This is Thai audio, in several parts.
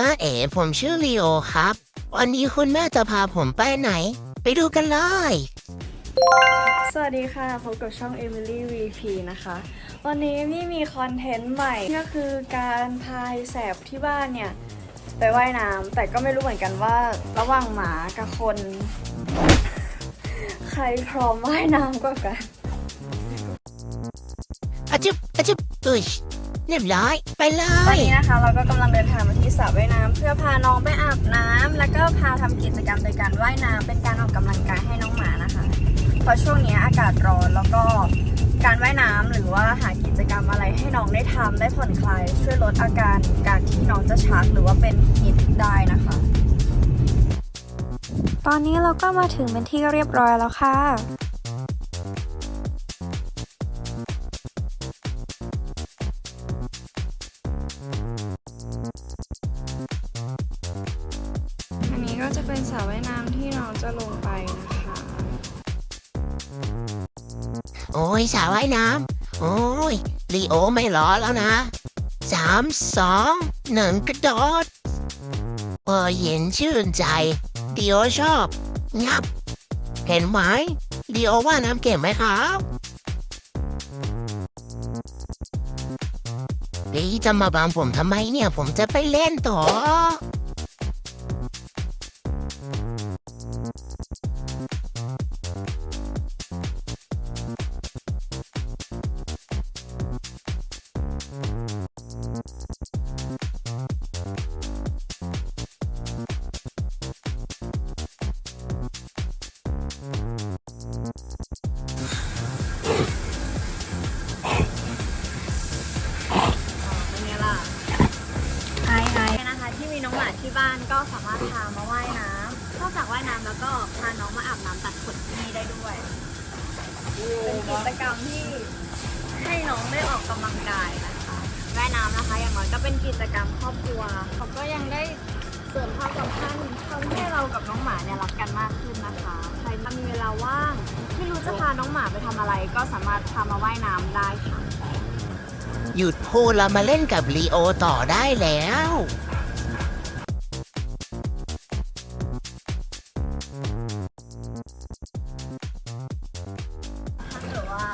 ตาเอ๋ผมชื่อลีโอครับ วันนี้คุณแม่จะพาผมไปไหน ไปดูกันเลย สวัสดีค่ะ พบกับช่อง Emily VP นะคะ วันนี้มี่มีคอนเทนต์ใหม่ก็คือการพายแสบที่บ้านเนี่ย ไปว่ายน้ำแต่ก็ไม่รู้เหมือนกันว่าระหว่างหมากับคน ใครพร้อมว่ายน้ำกว่ากันอาจุบอาจุบอุ้ย เรียบร้อย ไปเลวันย นี้นะคะเราก็กำลังเดินทางมาที่สระว่ายน้ำเพื่อพาน้องไปอาบน้ำแล้วก็พาทำกิจกรรมโดยการว่ายน้ำเป็นการออกกำลังกายให้น้องหมานะคะเพราะช่วงนี้อากาศร้อนแล้วก็การว่ายน้ำหรือว่าหากิจกรรมอะไรให้น้องได้ทำได้ผ่อนคลายช่วยลดอาการการที่น้องจะชักหรือว่าเป็นฮิตได้นะคะ ตอนนี้เราก็มาถึงเป็นที่เรียบร้อยแล้วค่ะ จะเป็นสระว่ายน้ำที่น้องจะลงไปนะคะ โอ้ยสาวว่ายน้ำโอ้ยลีโอไม่รอแล้วนะสามสองหนึ่งกระโดดพอเห็นชื่นใจลีโอชอบ งับ เห็นไหมลีโอว่าน้ำเก่งไหมครับลีจะมาบังผมทำไมเนี่ย ผมจะไปเล่นต่อ เป็นไงล่ะไฮไฮนะคะ ที่มีน้องหมาที่บ้านก็สามารถพามาว่ายน้ำนอกจากว่ายน้ำแล้วก็พาน้องมาอาบน้ำตัดขนที่นี่ได้ด้วย เป็นกิจกรรมที่ให้น้องได้ออกกำลังกายนะคะว่ายน้ำนะคะ อย่างน้อยก็เป็นกิจกรรมครอบครัวเขาก็ยังได้เสริมความสัมพันธ์ทำให้ เรากับน้องหมาเนี่ยรักกันมากขึ้นนะคะ ใครมีเวลาว่างไม่รู้จะพาน้องหมาไปทำอะไร ก็สามารถพามาว่ายน้ำได้ค่ะ หยุดพูดแล้วมาเล่นกับลีโอต่อได้แล้ว ถ้าเกิดว่า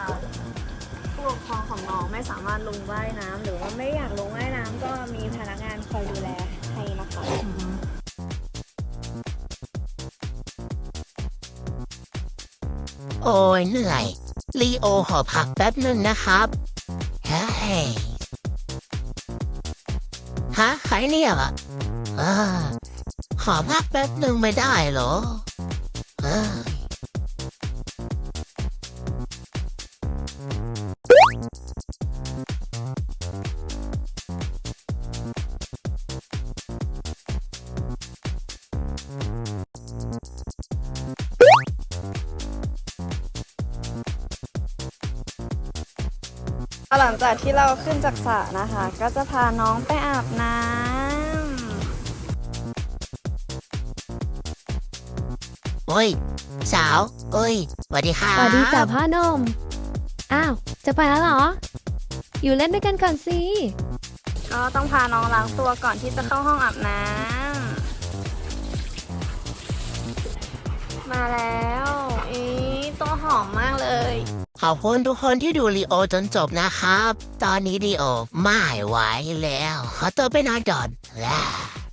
ผู้ปกครองของน้องไม่สามารถลงว่ายน้ำหรือว่าไม่อยากลงว่ายน้ำก็มีพนักงานคอยดูแลให้นะคะ โอ้ยเหนื่อย ลีโอขอพักแป๊บหนึ่งนะครับเฮ้ยฮะใครเนี่ยอะหออขอพักแป๊บหนึ่งไม่ได้เหรอ เออ หลังจากที่เราขึ้นจากสระนะคะ ก็จะพาน้องไปอาบน้ำโอ้ย สาวเอ้ยสวัสดีค่ะสวัสดีจ้าพ่อหนม อ้าว จะไปแล้วเหรอ อยู่เล่นด้วยกันก่อนสิก็ต้องพาน้องล้างตัวก่อนที่จะเข้าห้องอาบน้ำมาแล้ ขอบคุณทุกคนที่ดูลีโอจนจบนะครับ ตอนนี้ลีโอไม่ไหวแล้ว ขอตัวไปนอนก่อนแล้ว